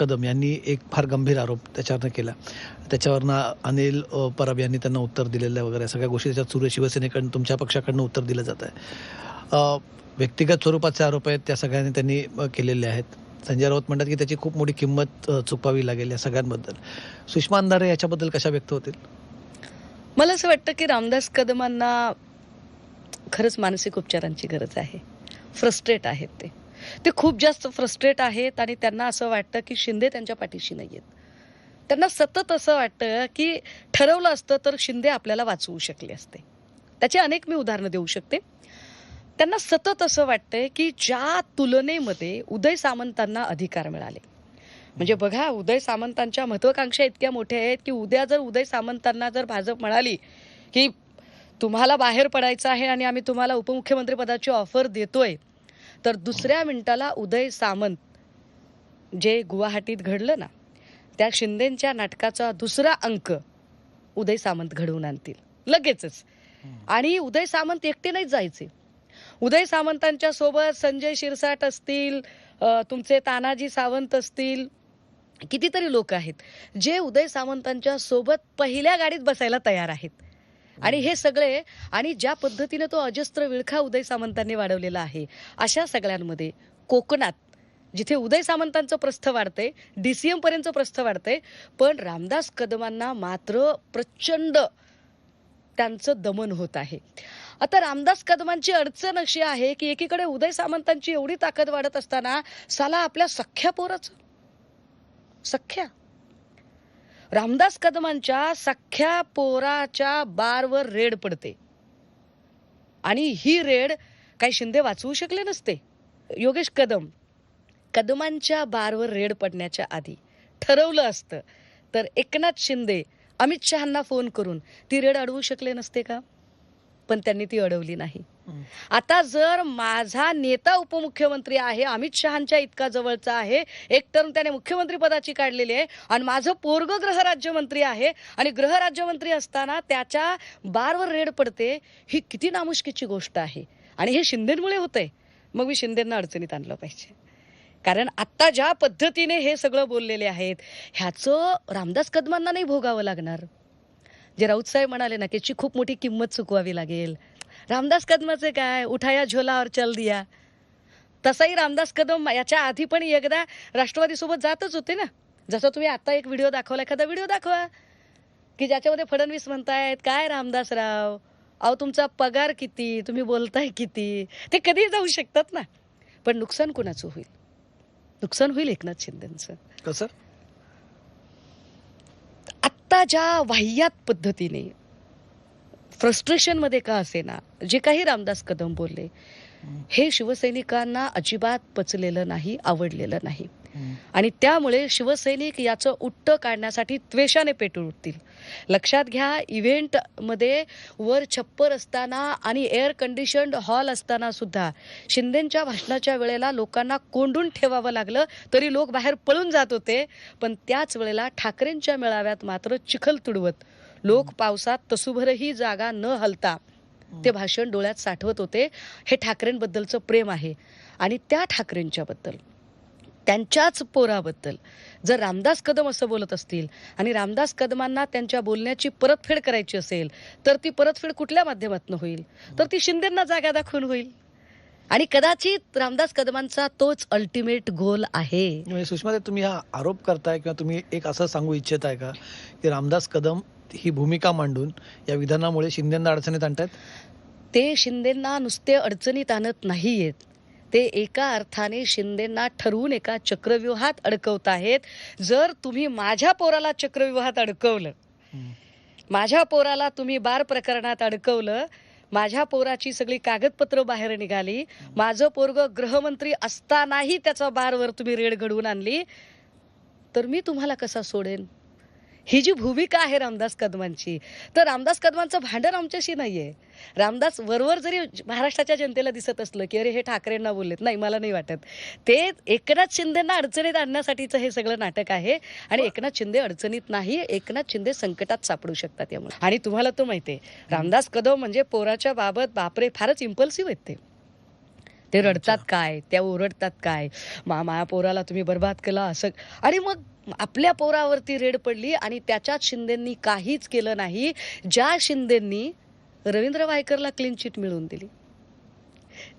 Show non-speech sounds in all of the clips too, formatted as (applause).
कदम यांनी एक फार गंभीर आरोप त्याच्यावरनं केला. त्याच्यावरनं अनिल परब यांनी त्यांना उत्तर दिलेलं आहे वगैरे सगळ्या गोष्टी त्याच्यात सुरू शिवसेनेकडून तुमच्या पक्षाकडनं उत्तर दिलं जात आहे. व्यक्तिगत स्वरूपाचे आरोप आहेत त्या सगळ्यांनी त्यांनी केलेले आहेत. संजय राऊत म्हणतात की त्याची खूप मोठी किंमत चुकवावी लागेल या सगळ्यांबद्दल. सुषमा अंधारे याच्याबद्दल कशा व्यक्त होतील? मला असं वाटतं की रामदास कदमांना खरंच मानसिक उपचारांची गरज आहे. फ्रस्ट्रेट आहेत ते. ते खूप जास्त फ्रस्ट्रेट आहेत आणि त्यांना असं वाटतं की शिंदे त्यांच्या पाठीशी नाही आहेत त्यांना सतत असं वाटतं की ठरवलं असतं तर शिंदे आपल्याला वाचवू शकले असते. त्याचे अनेक मी उदाहरणं देऊ शकते. त्यांना सतत असं वाटतंय की ज्या तुलनेमध्ये उदय सामंतांना अधिकार मिळाले. म्हणजे बघा उदय सामंतांच्या महत्वाकांक्षा इतक्या मोठ्या आहेत की उद्या जर उदय सामंतांना जर भाजप म्हणाली की तुम्हाला बाहेर पडायचं आहे आणि आम्ही तुम्हाला उपमुख्यमंत्री पदाची ऑफर देतोय तर दुसऱ्या मिनिटाला उदय सामंत जे गुवाहाटीत घडलं ना त्या शिंदेच्या नाटकाचा दुसरा अंक उदय सामंत घडवून आणतील. लगेचच. आणि उदय सामंत एकटे नाहीच जायचे. उदय सामंतांच्या सोबत संजय शिरसाट असतील तुमचे तानाजी सावंत असतील कितीतरी लोक आहेत जे उदय सामंतांच्या सोबत पहिल्या गाडीत बसायला तयार आहेत. आणि हे सगळे आणि ज्या पद्धतीने तो अजस्त्र विळखा उदय सामंतांनी वाढवलेला आहे अशा सगळ्यांमध्ये कोकणात जिथे उदय सामंतांचं प्रस्थ वाढते डी सी एमपर्यंतचं प्रस्थ वाढते पण रामदास कदमांना मात्र प्रचंड त्यांचं दमन होत आहे. आता रामदास कदमांची अडचण अशी आहे की एकीकडे उदय सामंतांची एवढी ताकद वाढत असताना साला आपल्या सख्या पोराचं. सख्या. रामदास कदमांच्या सख्या पोराच्या बारवर रेड पडते. आणि ही रेड काही शिंदे वाचवू शकले नसते. योगेश कदम कदमांच्या बारवर रेड पडण्याच्या आधी ठरवलं असतं. तर एकनाथ शिंदे अमित शहांना फोन करून ती रेड अडवू शकले नसते का? पण त्यांनी ती अडवली नाही. आता जर माझा नेता उपमुख्यमंत्री आहे अमित शहांच्या इतका जवळचा आहे एक टर्म त्याने मुख्यमंत्री पदाची काढलेली आहे आणि माझं पोरग गृहराज्यमंत्री आहे आणि गृहराज्यमंत्री असताना त्याच्या बारवर रेड पडते ही किती नामुष्कीची गोष्ट आहे. आणि हे शिंदेमुळे होतंय. मग मी शिंदेंना अडचणीत आणलं पाहिजे. कारण आत्ता ज्या पद्धतीने हे सगळं बोललेले आहेत ह्याचं रामदास कदमांना नाही भोगावं लागणार. जे राऊत साहेब म्हणाले ना की याची खूप मोठी किंमत चुकवावी लागेल. रामदास कदमाचे काय? उठाया झोलावर चल दिया. तसाही रामदास कदम याच्या आधी पण एकदा राष्ट्रवादीसोबत जातच होते ना. जसं तुम्ही आता एक व्हिडिओ दाखवला एखादा व्हिडिओ दाखवा. की ज्याच्यामध्ये फडणवीस म्हणतायत काय रामदासराव? अहो तुमचा पगार किती? तुम्ही बोलताय किती? ते कधीही जाऊ शकतात ना. पण नुकसान कुणाचं होईल? नुकसान होईल एकनाथ शिंदेचं. कसं? आत्ता ज्या वाह्यात पद्धतीने फ्रस्ट्रेशनमध्ये का असेना? जे काही रामदास कदम बोलले हे शिवसैनिकांना अजिबात पचलेलं नाही आवडलेलं नाही. आणि त्यामुळे शिवसैनिक याचं उट्ट काढण्यासाठी त्वेषाने पेटून उठतील. लक्षात घ्या इव्हेंटमध्ये वर छप्पर असताना आणि एअर कंडिशन्ड हॉल असताना सुद्धा शिंदेच्या भाषणाच्या वेळेला लोकांना कोंडून ठेवावं लागलं तरी लोक बाहेर पळून जात होते. पण त्याच वेळेला ठाकरेंच्या मेळाव्यात मात्र चिखल तुडवत लोक पावसात तसूभरही जागा न हलता ते भाषण डोळ्यात साठवत होते. हे ठाकरेंबद्दलचं प्रेम आहे. आणि त्या ठाकरेंच्याबद्दल त्यांच्याच पोराबद्दल जर रामदास कदम असं बोलत असतील आणि रामदास कदमांना त्यांच्या बोलण्याची परतफेड करायची असेल तर ती परतफेड कुठल्या माध्यमातून होईल? तर ती शिंदेंना जागा दाखवून होईल. आणि कदाचित रामदास कदमांचा तोच अल्टिमेट गोल आहे. म्हणजे सुषमा तुम्ही हा आरोप करताय किंवा तुम्ही एक असं सांगू इच्छित आहे का की रामदास कदम ही भूमिका मांडून या विधानामुळे शिंदेना अडचणीत आणतायत? ते शिंदेंना नुसते अडचणीत आणत नाहीयेत. ते एका अर्थाने शिंदेंना ठरवून एका चक्रव्यूहात अडकवत आहेत. जर तुम्ही माझ्या पोराला चक्रव्यूहात अडकवलं माझ्या पोराला तुम्ही बार प्रकरणात अडकवलं माझ्या पोराची सगळी कागदपत्र बाहेर निघाली. माझं पोरग गृहमंत्री असतानाही त्याचा बारवर तुम्ही रेड घडवून आणली. तर मी तुम्हाला कसा सोडेन? ही जी भूमिका आहे रामदास कदमांची तर रामदास कदमांचं भांडण आमच्याशी नाहीये. रामदास वरवर जरी महाराष्ट्राच्या जनतेला दिसत असलं की अरे हे ठाकरेंना बोललेत नाही मला नाही वाटत. ते एकनाथ शिंदेना अडचणीत आणण्यासाठीचं हे सगळं नाटक आहे आणि एकनाथ शिंदे अडचणीत नाही एकनाथ शिंदे संकटात सापडू शकतात यामुळे. आणि तुम्हाला तो माहिती आहे रामदास कदम म्हणजे पोराच्या बाबत बापरे फारच इम्पल्सिव्ह आहेत ते. ते रडतात काय त्या ओरडतात काय मा माया पोराला तुम्ही बर्बाद केला असं. आणि मग आपल्या पोरावरती रेड पडली आणि त्याच्यात शिंदेंनी काहीच केलं नाही. ज्या शिंदेंनी रवींद्र वायकरला क्लीन चिट मिळवून दिली.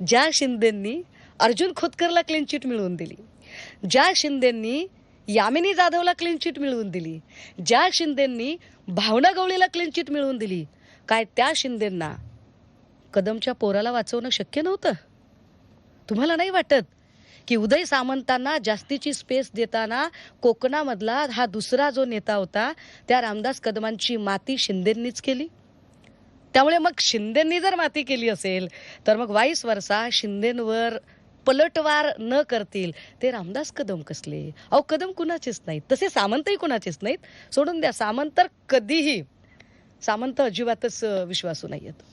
ज्या शिंदेंनी अर्जुन खोतकरला क्लीन चिट मिळवून दिली. ज्या शिंदेंनी यामिनी जाधवला क्लीन चिट मिळवून दिली. ज्या शिंदेंनी भावना गवळीला क्लीन चिट मिळवून दिली. काय त्या शिंदेंना कदमच्या पोराला वाचवणं शक्य नव्हतं? तुम्हाला नाही वाटत? की उदय सामंतांना जास्तीची स्पेस देताना कोकणामधला हा दुसरा जो नेता होता त्या रामदास कदमांची माती शिंदेंनीच केली. त्यामुळे मग शिंदेंनी जर माती केली असेल तर मग वाईस वर्षा शिंदेंवर पलटवार न करतील ते रामदास कदम कसले? अहो कदम कुणाचेच नाहीत. तसे सामंतही कुणाचेच नाहीत. सोडून द्या सामंत तर कधीही सामंत अजिबातच विश्वासू नाही आहेत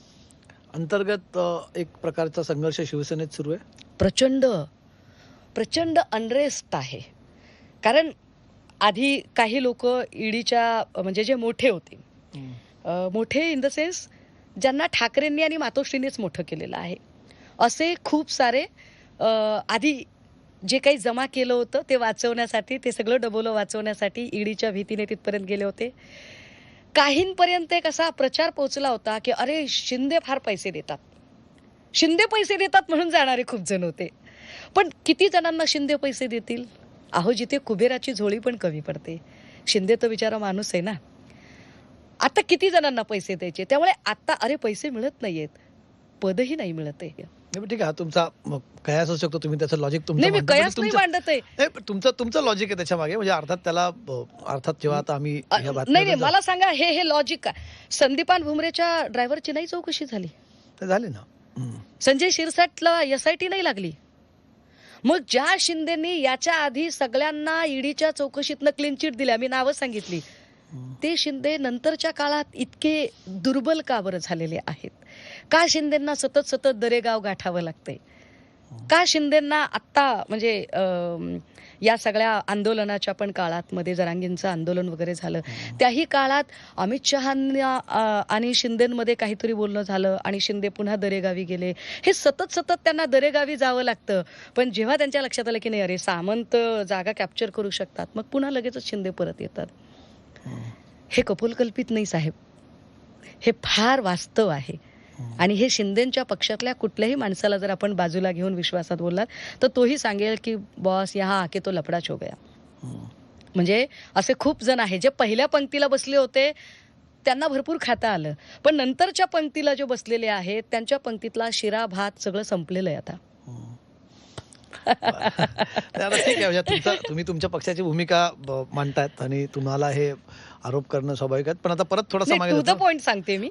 अंतर्गत एक प्रकारचा संघर्ष शिवसेनेत सुरू आहे? प्रचंड. प्रचंड अनरेस्ट आहे. कारण आधी काही लोक ईडीच्या म्हणजे जे मोठे होते. मोठे इन द सेन्स ज्यांना ठाकरेंनी आणि मातोश्रींनीच मोठं केलेलं आहे. असे खूप सारे आधी जे काही जमा केलं होतं ते वाचवण्यासाठी ते सगळं डबोलं वाचवण्यासाठी ईडीच्या भीतीने तिथपर्यंत गेले होते. काहींपर्यंत एक असा प्रचार पोहोचला होता की अरे शिंदे फार पैसे देतात. शिंदे पैसे देतात म्हणून जाणारे खूप जण होते. पण किती जणांना शिंदे पैसे देतील? अहो जिथे कुबेराची झोळी पण कमी पडते. शिंदे तर बिचारा माणूस आहे ना. आता किती जणांना पैसे द्यायचे? त्यामुळे आता अरे पैसे मिळत नाहीयेत. पदही नाही मिळत आहे. ठीक आहे तुमचा कयास असू शकतो तुम्ही त्याचं लॉजिक तुमचं नाही मी कयास नाही मांडत आहे. तुमचं तुमचं लॉजिक आहे त्याच्यामागे म्हणजे अर्थात त्याला अर्थात जेव्हा आता आम्ही नाही नाही मला सांगा हे हे लॉजिक काय? संदीपान भुमरेच्या ड्रायव्हरची नाही चौकशी झाली? ते झाले ना. संजय शिरसाटला एस आय टी नाही लागली? मग ज्या शिंदेनी याच्या आधी सगळ्यांना ईडीच्या चौकशीतनं क्लीन चिट दिल्या मी नावं सांगितली ते शिंदे नंतरच्या काळात इतके दुर्बल का बरं झालेले आहेत? का शिंदेंना सतत सतत दरेगाव गाठावं लागतंय? का शिंदेंना आत्ता म्हणजे या सगळ्या आंदोलनाच्या पण काळात मध्ये जरांगींचं आंदोलन वगैरे झालं. त्याही काळात अमित शहांना आणि शिंदेमध्ये काहीतरी बोलणं झालं आणि शिंदे पुन्हा दरेगावी गेले. हे सतत सतत त्यांना दरेगावी जावं लागतं. पण जेव्हा त्यांच्या लक्षात आलं की नाही अरे सामंत जागा कॅप्चर करू शकतात मग पुन्हा लगेचच शिंदे परत येतात. हे कपोलकल्पित नाही साहेब. हे फार वास्तव आहे. आणि हे शिंदेच्या पक्षातल्या कुठल्याही माणसाला जर आपण बाजूला घेऊन विश्वासात बोललात तर तोही सांगेल की बॉस यहाँ आके तो लफडाच हो गया. म्हणजे असे खूप जण आहे जे पहिल्या पंक्तीला बसले होते त्यांना भरपूर खाता आलं. पण नंतरच्या पंक्तीला जे बसलेले आहेत त्यांच्या पंक्तीतला शिरा भात सगळं संपलेलं आहे आता. (laughs) ठीक आहे म्हणजे तुमचा तुम्ही तुमच्या पक्षाची भूमिका मांडतायत आणि तुम्हाला हे आरोप करणं स्वाभाविक आहे. पण आता परत थोडासा मागे टू द जातो. पॉइंट सांगते मी.